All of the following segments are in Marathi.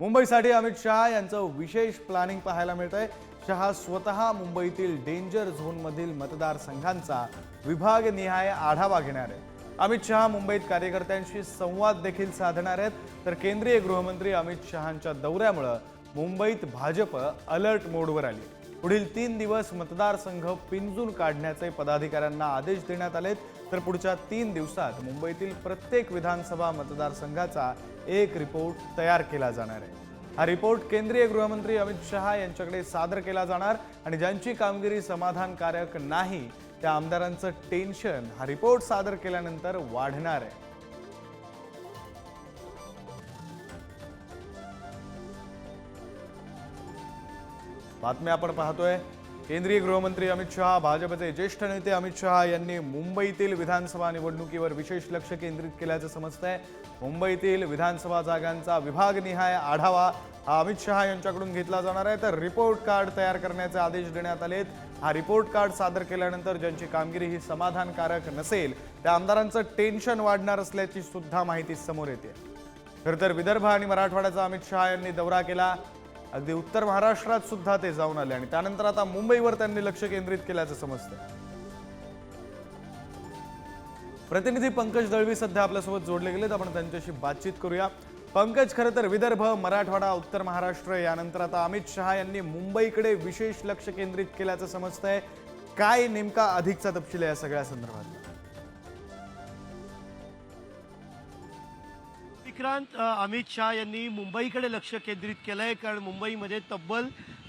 मुंबईसाठी अमित शहा यांचं विशेष प्लॅनिंग पाहायला मिळत आहे शहा स्वतः मुंबईतील डेंजर झोनमधील मतदारसंघांचा विभागनिहाय आढावा घेणार आहेत. अमित शहा मुंबईत कार्यकर्त्यांशी संवाद देखील साधणार आहेत. तर केंद्रीय गृहमंत्री अमित शहांच्या दौऱ्यामुळं मुंबईत भाजप अलर्ट मोडवर आली. पुढील तीन दिवस मतदारसंघ पिंजून काढण्याचे पदाधिकाऱ्यांना आदेश देण्यात आलेत. तर पुढच्या तीन दिवसात मुंबईतील प्रत्येक विधानसभा मतदारसंघाचा एक रिपोर्ट तयार केला जाणार आहे. हा रिपोर्ट केंद्रीय गृहमंत्री अमित शहा यांच्याकडे सादर केला जाणार आणि ज्यांची कामगिरी समाधानकारक नाही त्या आमदारांचं टेन्शन हा रिपोर्ट सादर केल्यानंतर वाढणार आहे. बातम्या आपण पाहतोय. केंद्रीय गृहमंत्री अमित शहा भाजपचे ज्येष्ठ नेते अमित शहा यांनी मुंबईतील विधानसभा निवडणुकीवर विशेष लक्ष केंद्रित केल्याचं समजतंय. मुंबईतील विधानसभा जागांचा विभागनिहाय आढावा हा अमित शहा यांच्याकडून घेतला जाणार आहे. तर रिपोर्ट कार्ड तयार करण्याचे आदेश देण्यात आलेत. हा रिपोर्ट कार्ड सादर केल्यानंतर ज्यांची कामगिरी ही समाधानकारक नसेल त्या आमदारांचं टेन्शन वाढणार असल्याची सुद्धा माहिती समोर येते. खरं तर विदर्भ आणि मराठवाड्याचा अमित शहा यांनी दौरा केला. अगदी उत्तर महाराष्ट्रात सुद्धा ते जाऊन आले आणि त्यानंतर आता मुंबईवर त्यांनी लक्ष केंद्रित केल्याचं समजतं प्रतिनिधी पंकज दळवी सध्या आपल्यासोबत जोडले गेलेत. आपण त्यांच्याशी बातचीत करूया. पंकज खरं तर विदर्भ मराठवाडा उत्तर महाराष्ट्र यानंतर आता अमित शहा यांनी मुंबईकडे विशेष लक्ष केंद्रित केल्याचं समजतंय. काय नेमका अधिकचा तपशील आहे या सगळ्या संदर्भात विक्रांत अमित शहा यांनी मुंबईकडे लक्ष केंद्रित केलंय कारण मुंबईमध्ये तब्बल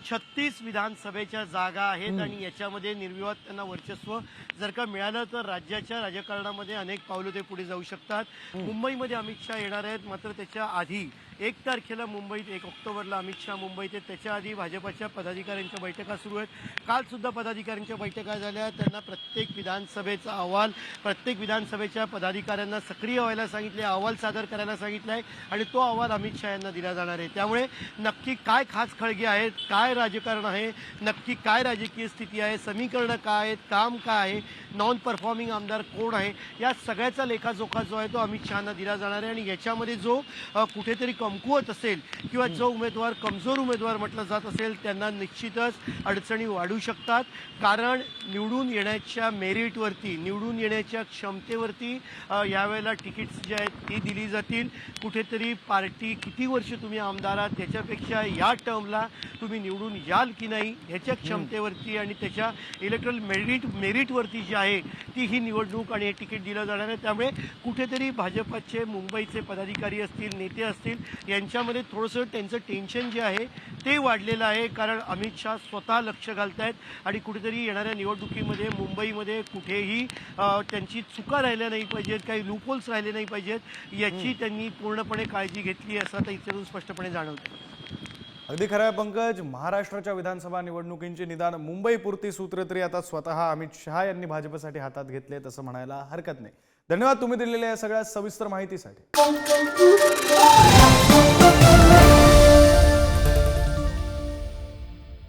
छत्तीस विधानसभेच्या जागा आहेत आणि याच्यामध्ये निर्विवाद त्यांना वर्चस्व जर का मिळालं तर राज्याच्या राजकारणामध्ये अनेक पावलं ते पुढे जाऊ शकतात. मुंबईमध्ये अमित शहा येणार आहेत मात्र त्याच्या आधी एक तारखेला मुंबईत एक ऑक्टोबरला अमित शहा मुंबईत आहेत. त्याच्या आधी भाजपाच्या पदाधिकाऱ्यांच्या बैठका सुरू आहेत. कालसुद्धा पदाधिकाऱ्यांच्या बैठका झाल्या. त्यांना प्रत्येक विधानसभेचा अहवाल प्रत्येक विधानसभेच्या पदाधिकाऱ्यांना सक्रिय व्हायला सांगितले अहवाल सादर करायला सांगितलं आहे आणि तो अहवाल अमित शहा यांना दिला जाणार आहे. त्यामुळे नक्की काय खास खळगे आहेत काय राजकारण आहे नक्की काय राजकीय स्थिती आहे समीकरणं काय आहेत काम काय आहे नॉन परफॉर्मिंग आमदार कोण आहे या सगळ्याचा लेखाजोखा जो आहे तो अमित शहाना दिला जाणार आहे. आणि याच्यामध्ये जो कुठेतरी कमकुवत असेल किंवा जो उमेदवार कमजोर उमेदवार म्हटलं जात असेल त्यांना निश्चितच अडचणी वाढू शकतात. कारण निवडून येण्याच्या मेरिटवरती निवडून येण्याच्या क्षमतेवरती यावेळेला तिकीट्स जे आहेत ती दिली जातील. कुठेतरी पार्टी किती वर्ष तुम्ही आमदार आहात त्याच्यापेक्षा या टर्मला तुम्ही निवडून याल की नाही ह्याच्या क्षमतेवरती आणि त्याच्या इलेक्ट्रल मेरिट मेरिटवरती जी आहे ती ही निवडणूक आणि हे तिकीट दिलं जाणार आहे. त्यामुळे कुठेतरी भाजपचे मुंबईचे पदाधिकारी असतील नेते असतील यांच्यामध्ये थोडंसं त्यांचं टेन्शन जे आहे ते वाढलेलं आहे. कारण अमित शहा स्वतः लक्ष घालतायत आणि कुठेतरी येणाऱ्या निवडणुकीमध्ये मुंबईमध्ये कुठेही त्यांची चुका राहिल्या नाही पाहिजेत काही लूपहोल्स राहिले नाही पाहिजेत याची त्यांनी पूर्णपणे काळजी घेतली असं आता इथून स्पष्टपणे जाणवतं अगदी खरं आहे पंकज. महाराष्ट्राच्या विधानसभा निवडणुकींची निदान मुंबईपुरती सूत्र तरी आता स्वतः अमित शहा यांनी भाजपसाठी हातात घेतले असं म्हणायला हरकत नाही. धन्यवाद तुम्ही दिलेल्या या सगळ्या सविस्तर माहितीसाठी.